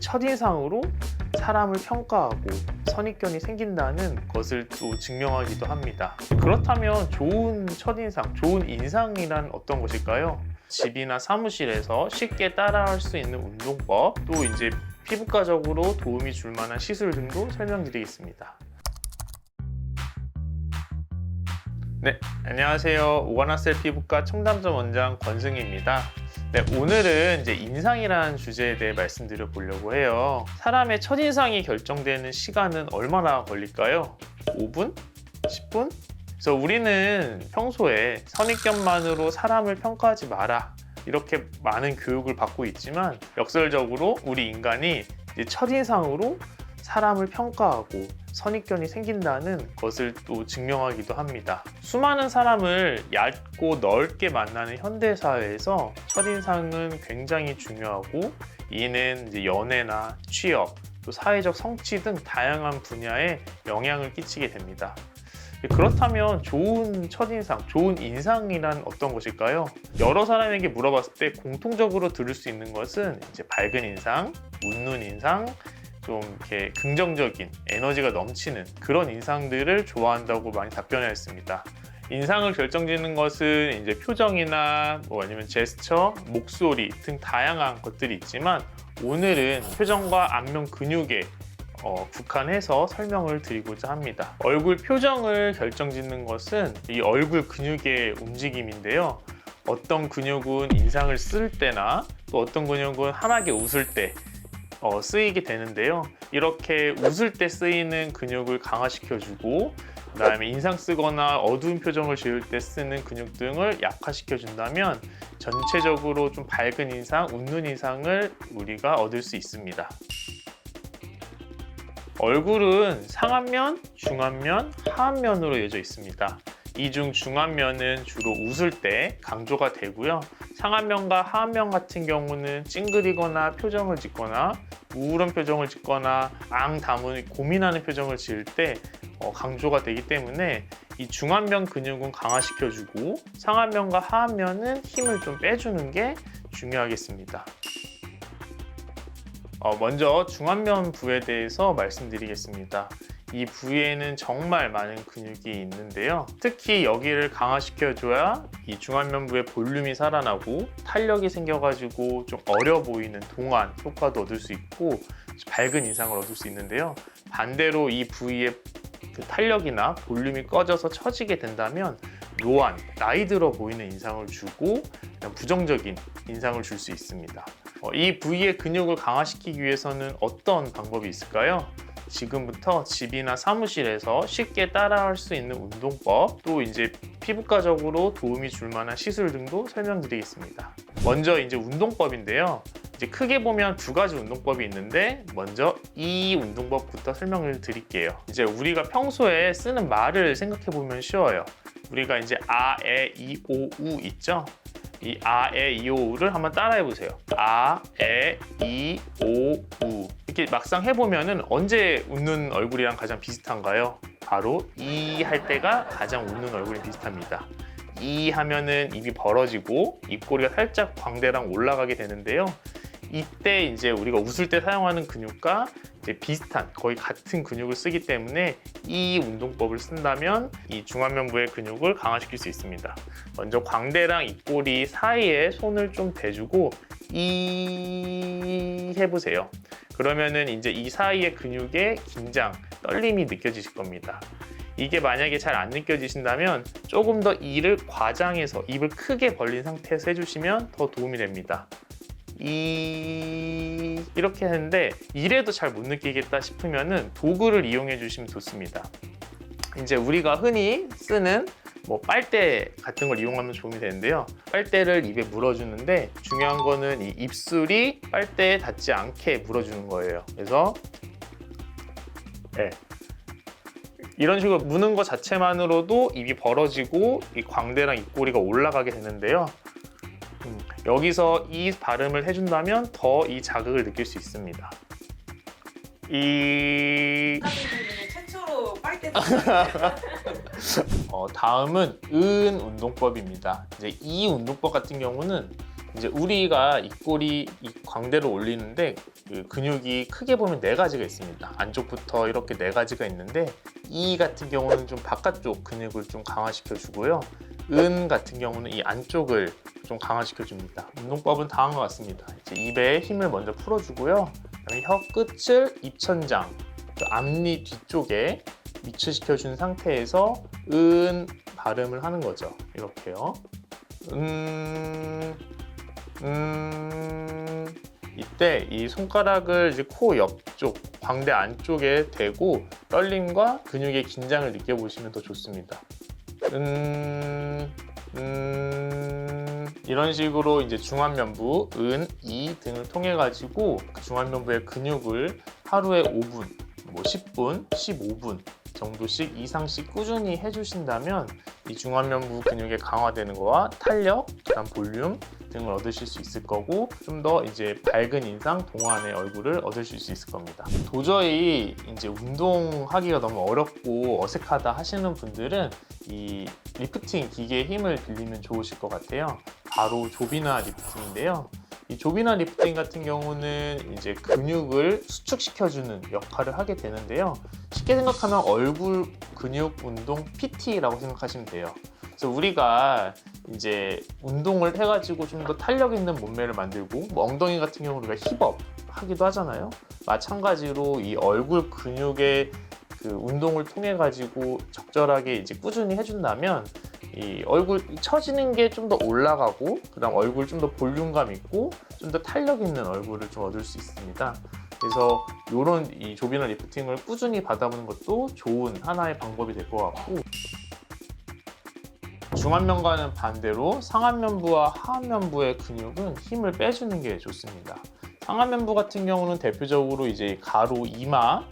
첫인상으로 사람을 평가하고 선입견이 생긴다는 것을 또 증명하기도 합니다. 그렇다면 좋은 첫인상, 좋은 인상이란 어떤 것일까요? 집이나 사무실에서 쉽게 따라할 수 있는 운동법, 또 이제 피부과적으로 도움이 줄 만한 시술 등도 설명드리겠습니다. 네, 안녕하세요. 오가나셀 피부과 청담점 원장 권승희입니다. 네, 오늘은 이제 인상이라는 주제에 대해 말씀드려 보려고 해요. 사람의 첫인상이 결정되는 시간은 얼마나 걸릴까요? 5분? 10분? 그래서 우리는 평소에 선입견만으로 사람을 평가하지 마라. 이렇게 많은 교육을 받고 있지만 역설적으로 우리 인간이 첫인상으로 사람을 평가하고 선입견이 생긴다는 것을 또 증명하기도 합니다. 수많은 사람을 얇고 넓게 만나는 현대 사회에서 첫인상은 굉장히 중요하고 이는 연애나 취업, 또 사회적 성취 등 다양한 분야에 영향을 끼치게 됩니다. 그렇다면 좋은 첫인상, 좋은 인상이란 어떤 것일까요? 여러 사람에게 물어봤을 때 공통적으로 들을 수 있는 것은 이제 밝은 인상, 웃는 인상, 좀 이렇게 긍정적인 에너지가 넘치는 그런 인상들을 좋아한다고 많이 답변했습니다. 인상을 결정짓는 것은 이제 표정이나 뭐 아니면 제스처, 목소리 등 다양한 것들이 있지만 오늘은 표정과 안면 근육에 어, 국한해서 설명을 드리고자 합니다. 얼굴 표정을 결정짓는 것은 이 얼굴 근육의 움직임인데요. 어떤 근육은 인상을 쓸 때나 또 어떤 근육은 환하게 웃을 때 어, 쓰이게 되는데요. 이렇게 웃을 때 쓰이는 근육을 강화시켜주고 그 다음에 인상 쓰거나 어두운 표정을 지을 때 쓰는 근육 등을 약화시켜준다면 전체적으로 좀 밝은 인상, 웃는 인상을 우리가 얻을 수 있습니다. 얼굴은 상안면, 중안면, 하안면으로 이어져 있습니다. 이중 중안면은 주로 웃을 때 강조가 되고요. 상안면과 하안면 같은 경우는 찡그리거나 표정을 짓거나 우울한 표정을 짓거나 앙 다문 고민하는 표정을 지을 때 어, 강조가 되기 때문에 이 중안면 근육은 강화시켜주고 상안면과 하안면은 힘을 좀 빼주는 게 중요하겠습니다. 어, 먼저 중안면 부에 대해서 말씀드리겠습니다. 이 부위에는 정말 많은 근육이 있는데요. 특히 여기를 강화시켜줘야 이 중안면부의 볼륨이 살아나고 탄력이 생겨가지고 좀 어려 보이는 동안 효과도 얻을 수 있고 밝은 인상을 얻을 수 있는데요. 반대로 이 부위의 그 탄력이나 볼륨이 꺼져서 처지게 된다면 노안, 나이 들어 보이는 인상을 주고 부정적인 인상을 줄 수 있습니다. 어, 이 부위의 근육을 강화시키기 위해서는 어떤 방법이 있을까요? 지금부터 집이나 사무실에서 쉽게 따라할 수 있는 운동법, 또 이제 피부과적으로 도움이 줄 만한 시술 등도 설명드리겠습니다. 먼저 이제 운동법인데요. 이제 크게 보면 두 가지 운동법이 있는데 먼저 이 운동법부터 설명을 드릴게요. 이제 우리가 평소에 쓰는 말을 생각해 보면 쉬워요. 우리가 이제 아, 에, 이, 오, 우 있죠? 이 아, 에, 이, 오, 우를 한번 따라해 보세요. 아, 에, 이, 오, 우. 이렇게 막상 해보면은 언제 웃는 얼굴이랑 가장 비슷한가요? 바로 이 할 때가 가장 웃는 얼굴이 비슷합니다. 이 하면은 입이 벌어지고 입꼬리가 살짝 광대랑 올라가게 되는데요. 이때 이제 우리가 웃을 때 사용하는 근육과 이제 비슷한 거의 같은 근육을 쓰기 때문에 이 운동법을 쓴다면 이 중안면부의 근육을 강화시킬 수 있습니다. 먼저 광대랑 입꼬리 사이에 손을 좀 대주고 이 해보세요. 그러면은 이제 이 사이의 근육의 긴장, 떨림이 느껴지실 겁니다. 이게 만약에 잘 안 느껴지신다면 조금 더 이를 과장해서 입을 크게 벌린 상태에서 해주시면 더 도움이 됩니다. 이 이렇게 했는데 이래도 잘 못 느끼겠다 싶으면은 도구를 이용해 주시면 좋습니다. 이제 우리가 흔히 쓰는 뭐 빨대 같은 걸 이용하면 도움이 되는데요. 빨대를 입에 물어주는데 중요한 거는 이 입술이 빨대에 닿지 않게 물어주는 거예요. 그래서 네. 이런 식으로 무는 것 자체만으로도 입이 벌어지고 이 광대랑 입꼬리가 올라가게 되는데요. 음, 여기서 이 발음을 해준다면 더 이 자극을 느낄 수 있습니다. 이 빨대 어, 다음은 은 운동법입니다. 이제 이 운동법 같은 경우는 이제 우리가 입꼬리 이 광대를 올리는데 그 근육이 크게 보면 네 가지가 있습니다. 안쪽부터 이렇게 네 가지가 있는데 이 같은 경우는 좀 바깥쪽 근육을 좀 강화시켜 주고요. 은 같은 경우는 이 안쪽을 좀 강화시켜 줍니다. 운동법은 것 같습니다. 이제 입에 힘을 먼저 풀어주고요. 그다음에 혀 끝을 입천장, 그 앞니 뒤쪽에 위치시켜 준 상태에서 은 발음을 하는 거죠. 이렇게요. 음, 음, 이때 이 손가락을 이제 코 옆쪽, 광대 안쪽에 대고 떨림과 근육의 긴장을 느껴보시면 더 좋습니다. 음, 음, 이런 식으로 이제 중안면부, 은, 이 등을 통해 가지고 그 중안면부의 근육을 하루에 5분, 뭐 10분, 15분 정도씩 이상씩 꾸준히 해주신다면 이 중안면부 근육의 강화되는 거와 탄력, 그다음 볼륨 등을 얻으실 수 있을 거고 좀 더 이제 밝은 인상, 동안의 얼굴을 얻으실 수 있을 겁니다. 도저히 이제 운동하기가 너무 어렵고 어색하다 하시는 분들은 이 리프팅 기계의 힘을 빌리면 좋으실 것 같아요. 바로 조비나 리프팅인데요. 이 조비나 리프팅 같은 경우는 이제 근육을 수축시켜주는 역할을 하게 되는데요. 쉽게 생각하면 얼굴 근육 운동 PT라고 생각하시면 돼요. 그래서 우리가 이제 운동을 해가지고 좀 더 탄력 있는 몸매를 만들고 뭐 엉덩이 같은 경우 우리가 힙업 하기도 하잖아요. 마찬가지로 이 얼굴 근육의 그 운동을 통해 가지고 적절하게 이제 꾸준히 해준다면 이 얼굴 처지는 게 좀 더 올라가고 그다음 얼굴 좀 더 볼륨감 있고 좀 더 탄력 있는 얼굴을 좀 얻을 수 있습니다. 그래서 이런 이 조비나 리프팅을 꾸준히 받아보는 것도 좋은 하나의 방법이 될 것 같고 중안면과는 반대로 상안면부와 하안면부의 근육은 힘을 빼주는 게 좋습니다. 상안면부 같은 경우는 대표적으로 이제 가로 이마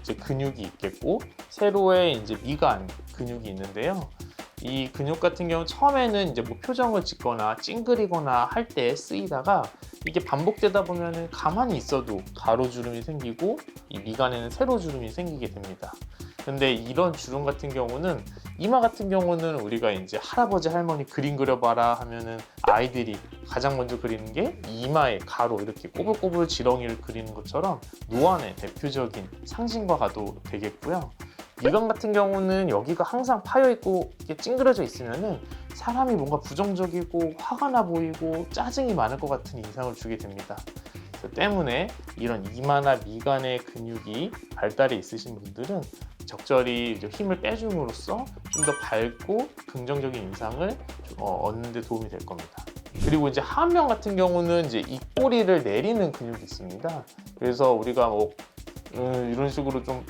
이제 근육이 있겠고 세로에 이제 미간 근육이 있는데요. 이 근육 같은 경우 처음에는 이제 뭐 표정을 짓거나 찡그리거나 할 때 쓰이다가 이게 반복되다 보면은 가만히 있어도 가로주름이 생기고 이 미간에는 세로주름이 생기게 됩니다. 근데 이런 주름 같은 경우는 이마 같은 경우는 우리가 이제 할아버지 할머니 그림 그려봐라 하면은 아이들이 가장 먼저 그리는 게 이마에 가로 이렇게 꼬불꼬불 지렁이를 그리는 것처럼 노안의 대표적인 상징과 가도 되겠고요. 미간 같은 경우는 여기가 항상 파여 있고 이렇게 찡그려져 있으면은 사람이 뭔가 부정적이고 화가 나 보이고 짜증이 많을 것 같은 인상을 주게 됩니다. 그래서 때문에 이런 이마나 미간의 근육이 발달이 있으신 분들은 적절히 힘을 빼줌으로써 좀 더 밝고 긍정적인 인상을 어, 얻는 데 도움이 될 겁니다. 그리고 이제 하면 같은 경우는 이제 입꼬리를 내리는 근육이 있습니다. 그래서 우리가 뭐 음, 이런 식으로 좀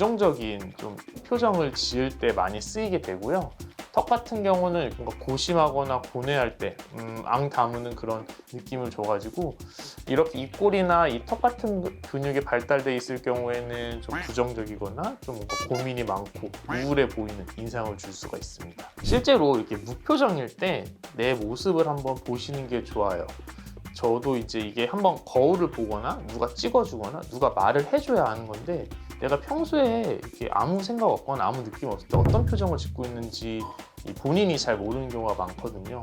부정적인 좀 표정을 지을 때 많이 쓰이게 되고요. 턱 같은 경우는 뭔가 고심하거나 고뇌할 때, 음, 앙 다무는 그런 느낌을 줘가지고 이렇게 입꼬리나 이 턱 같은 그- 근육이 발달돼 있을 경우에는 좀 부정적이거나 좀 뭔가 고민이 많고 우울해 보이는 인상을 줄 수가 있습니다. 실제로 이렇게 무표정일 때 내 모습을 한번 보시는 게 좋아요. 저도 이제 이게 한번 거울을 보거나 누가 찍어주거나 누가 말을 해줘야 아는 건데 내가 평소에 이렇게 아무 생각 없거나 아무 느낌 없을 때 어떤 표정을 짓고 있는지 이 본인이 잘 모르는 경우가 많거든요.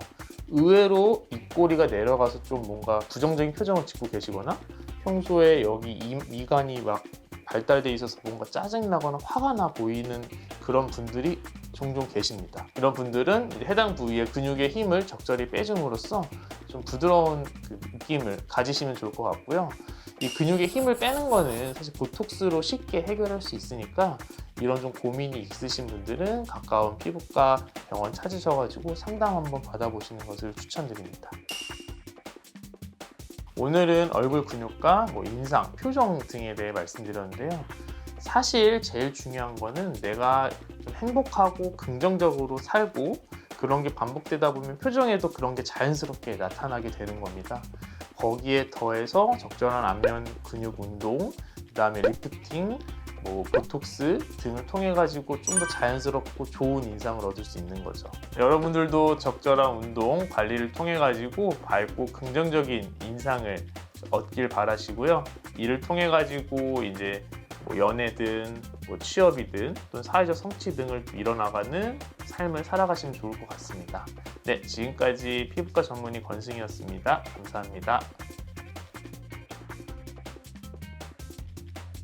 의외로 입꼬리가 내려가서 좀 뭔가 부정적인 표정을 짓고 계시거나 평소에 여기 이, 미간이 막 발달돼 있어서 뭔가 짜증나거나 화가 나 보이는 그런 분들이 종종 계십니다. 이런 분들은 해당 부위의 근육의 힘을 적절히 빼줌으로써 좀 부드러운 그 느낌을 가지시면 좋을 것 같고요. 이 근육의 힘을 빼는 거는 사실 보톡스로 쉽게 해결할 수 있으니까 이런 좀 고민이 있으신 분들은 가까운 피부과 병원 찾으셔가지고 상담 한번 받아보시는 것을 추천드립니다. 오늘은 얼굴 근육과 뭐 인상, 표정 등에 대해 말씀드렸는데요. 사실 제일 중요한 거는 내가 좀 행복하고 긍정적으로 살고 그런 게 반복되다 보면 표정에도 그런 게 자연스럽게 나타나게 되는 겁니다. 거기에 더해서 적절한 안면 근육 운동, 그다음에 리프팅, 뭐 보톡스 등을 통해 가지고 좀 더 자연스럽고 좋은 인상을 얻을 수 있는 거죠. 여러분들도 적절한 운동 관리를 통해 가지고 밝고 긍정적인 인상을 얻길 바라시고요. 이를 통해 가지고 이제 뭐 연애든 뭐 취업이든 또는 사회적 성취 등을 이뤄나가는 삶을 살아가시면 좋을 것 같습니다. 네, 지금까지 피부과 전문의 권승이었습니다. 감사합니다.